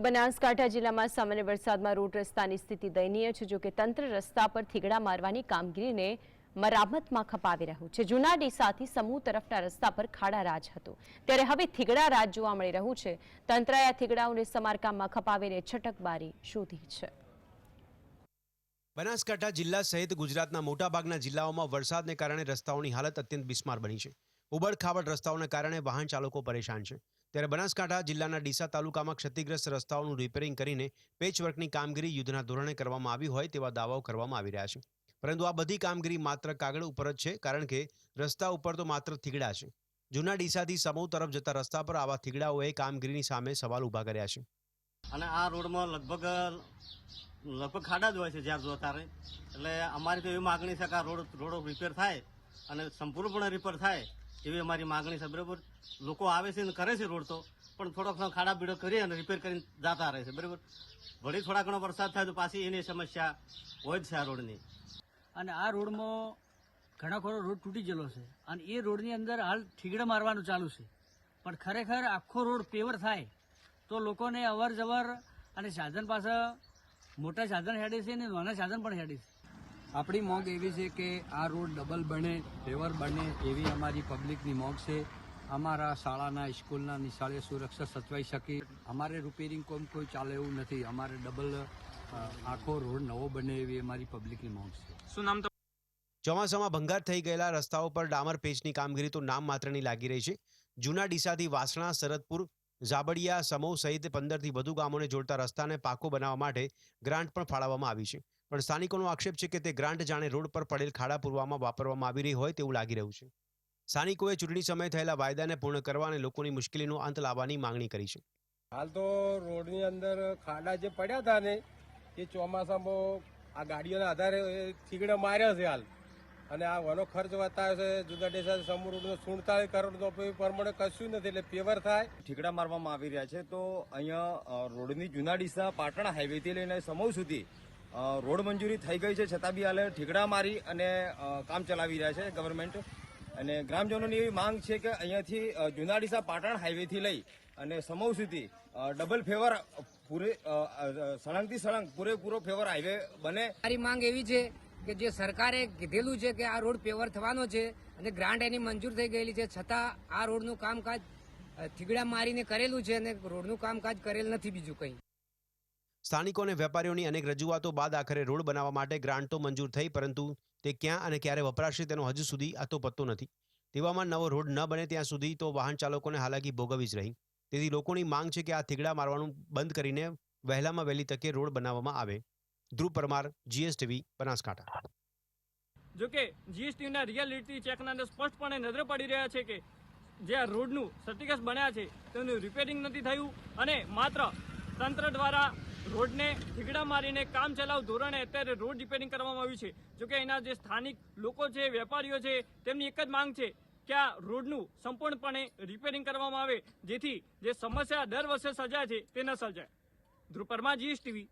તો બનાસકાંઠા જિલ્લામાં સામાન્ય વરસાદમાં રોડ રસ્તાની સ્થિતિ દયનીય છે જોકે તંત્ર રસ્તા પર થીગડા મારવાની કામગીરીને મરામતમાં ખપાવી રહ્યું છે. જૂના ડીસાથી સમૂહ તરફના રસ્તા પર ખાડા રાજ હતો. ત્યારે હવે થીગડા રાજ જોવા મળી રહ્યું છે. તંત્રએ આ થીગડાઓને સમારકામમાં ખપાવીને છટકબારી શોધી છે. બનાસકાંઠા જિલ્લા સહિત ગુજરાતના મોટાભાગના જિલ્લાઓમાં વરસાદને કારણે રસ્તાઓની હાલત અત્યંત બિસ્માર બની છે. ઉબડખાબડ રસ્તાઓને કારણે વાહન ચાલકો પરેશાન છે. ત્યારે બનાસકાંઠા જિલ્લાના ડીસા તાલુકામાં ક્ષતિગ્રસ્ત રસ્તાઓનું રિપેરિંગ કરીને પેચવર્કની કામગીરી યુદ્ધના ધોરણે કરવામાં આવી હોય તેવા દાવાઓ કરવામાં આવી રહ્યા છે. પરંતુ આ બધી કામગીરી માત્ર કાગળ ઉપર જ છે, કારણ કે રસ્તા ઉપર તો માત્ર થીગડા છે. જૂના ડીસાથી સમૂહ તરફ જતા રસ્તા પર આવા થીગડાઓએ કામગીરીની સામે સવાલ ઊભા કર્યા છે. અને આ રોડમાં લગભગ લગભગ ખાડા જ હોય છે જ્યાં જો તારે. એટલે અમારી તો એવી માગણી છે કે આ રોડ રોડ રિપેર થાય અને સંપૂર્ણપણે રિપેર થાય. એવી અમારી માગણી છે, બરાબર? લોકો આવે છે અને કરે છે રોડ તો, પણ થોડોક ઘણો ખાડા બીડો કરી અને રિપેર કરીને જતા રહે છે, બરાબર? વળી થોડા ઘણો વરસાદ થાય તો પાછી એની સમસ્યા હોય જ છે આ રોડની. અને આ રોડમાં ઘણા ખરો રોડ તૂટી ગયેલો છે. અને એ રોડની અંદર હાલ ઠીગડા મારવાનું ચાલુ છે. પણ ખરેખર આખો રોડ પેવર થાય તો લોકોને અવર અને સાધન પાસે મોટા સાધન હેડે છે અને નાના સાધન પણ હેડે છે. આપણી મોગ એવી છે કે આ રોડ ડબલ બને ફેવર બને એવી અમારી પબ્લિકની મોગ છે. અમારા શાળાના સ્કૂલના નિશાળે સુરક્ષા સચવાઈ શકે. અમારે રિપેરિંગ કોમ કોઈ ચાલે એવું નથી. અમારે ડબલ આખો રોડ નવો બને એવી અમારી પબ્લિકની મોગ છે. શું નામ ચોમાસામાં ભંગાર થઈ ગયેલા રસ્તાઓ પર ડામર પેચની કામગીરી તો નામ માત્રની લાગી રહી છે. જૂના ડીસાથી વાસણા સરદપુર ઝાબડિયા સમૂહ સહિત પંદરથી વધુ ગામોને જોડતા રસ્તાને પાકો બનાવવા માટે ગ્રાન્ટ પણ ફાળવવામાં આવી છે. પણ સ્થાનિકોનો આક્ષેપ છે કે તે ગ્રાન્ટ જાણે રોડ પર પડેલ ખાડા પૂરવામાં વાપરવામાં આવી રહી હોય તેવું લાગી રહ્યું છે. સ્થાનિકોએ ચૂંટણી સમયે થયેલા વાયદાને પૂર્ણ કરવા અને લોકોની મુશ્કેલીનો અંત લાવવાની માંગણી કરી છે. હાલ તો રોડની અંદર ખાડા જે પડ્યા હતા ને એ ચોમાસામાં આ ગાડીઓના આધારે થીગડા માર્યા છે હાલ. અને આ વનો ખર્ચ વધતા છે જુદા દેશા સમૂહ રોડનો સુડતાલીસ કરોડનો પ્રમાણે કશું નથી એટલે પેવર થાય. ઠીકડા મારવામાં આવી રહ્યા છે તો અહીંયા રોડની જૂના ડીસા પાટણ હાઈવેથી લઈને સમૂહ સુધી રોડ મંજૂરી થઈ ગઈ છે, છતાં બી હાલે ઠીકડા મારી અને કામ ચલાવી રહ્યા છે ગવર્મેન્ટ અને ગ્રામજનોની એવી માંગ છે કે અહીંયાથી જુનાડીસા પાટણ હાઈવેથી લઈ અને સમૂહ સુધી ડબલ ફેવર પૂરે સળંગથી સળંગ પૂરેપૂરો ફેવર હાઈવે બને. મારી માંગ એવી છે કે જે સરકારે કીધેલું છે કે આ રોડ પેવર થવાનો છે અને ગ્રાન્ટ એની મંજૂર થઈ ગયેલી છે, છતાં આ રોડનું કામકાજ થીગડા મારીને કરેલું છે અને રોડનું કામકાજ કરેલ નથી બીજું કંઈ. સ્થાનિકો અને વેપારીઓની અનેક રજૂઆતો બાદ આખરે રોડ બનાવવા માટે ગ્રાન્ટ મંજૂર થઈ, પરંતુ તે ક્યાં અને ક્યારે વપરાશે તેનો હજુ સુધી આતો પત્તો નથી. તેવામાં નવો રોડ ન બને ત્યાં સુધી તો વાહન ચાલકોને હાલાકી ભોગવવી જ રહી. તેથી લોકોની માંગ છે કે આ થીગડા મારવાનું બંધ કરીને વહેલામાં વહેલી તકે રોડ બનાવવામાં આવે. ધ્રુવ પરમાર, જીએસટીવી, બનાસકાંઠા. જો કે જીએસટીના રિયાલિટી ચેકના અંદર સ્પષ્ટપણે નજરે પડી રહ્યા છે કે જે આ રોડનું સર્ટિફિકેટ બન્યા છે તેનું રિપેરિંગ નથી થયું અને માત્ર તંત્ર દ્વારા રોડને ઠીકડા મારીને કામ ચલાવ ધોરણે અત્યારે રોડ રિપેરિંગ કરવામાં આવ્યું છે. જો કે એના જે સ્થાનિક લોકો છે, વેપારીઓ છે, તેમની એક જ માંગ છે કે આ રોડનું સંપૂર્ણપણે રિપેરિંગ કરવામાં આવે, જેથી જે સમસ્યા દર વર્ષે સર્જાય છે, તે ન સર્જાય. ધ્રુપરમાં જીએસટીવી.